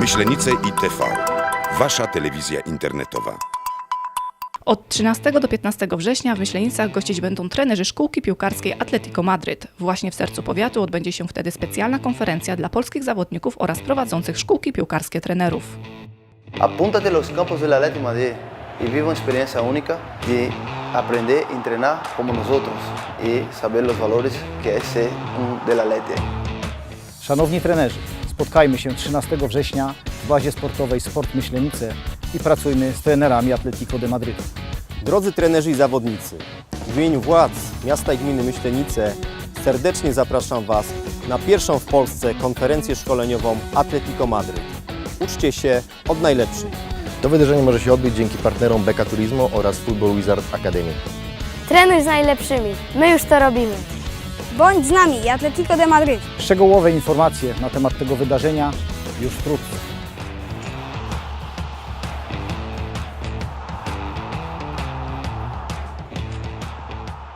Myślenice i TV. Wasza telewizja internetowa. Od 13 do 15 września w Myślenicach gościć będą trenerzy szkółki piłkarskiej Atletico Madryt. Właśnie w sercu powiatu odbędzie się wtedy specjalna konferencja dla polskich zawodników oraz prowadzących szkółki piłkarskie trenerów. Apúntate los campos del Atletico Madrid y vive una experiencia única y aprender a entrenar como nosotros y saber los valores que es ser un del Atlético. Szanowni trenerzy, spotkajmy się 13 września w bazie sportowej Sport Myślenice i pracujmy z trenerami Atletico de Madryt. Drodzy trenerzy i zawodnicy, w imieniu władz miasta i gminy Myślenice serdecznie zapraszam Was na pierwszą w Polsce konferencję szkoleniową Atletico Madryt. Uczcie się od najlepszych. To wydarzenie może się odbyć dzięki partnerom Beka Turismo oraz Football Wizard Academy. Trenuj z najlepszymi. My już to robimy. Bądź z nami i Atletico de Madryt. Szczegółowe informacje na temat tego wydarzenia już wkrótce.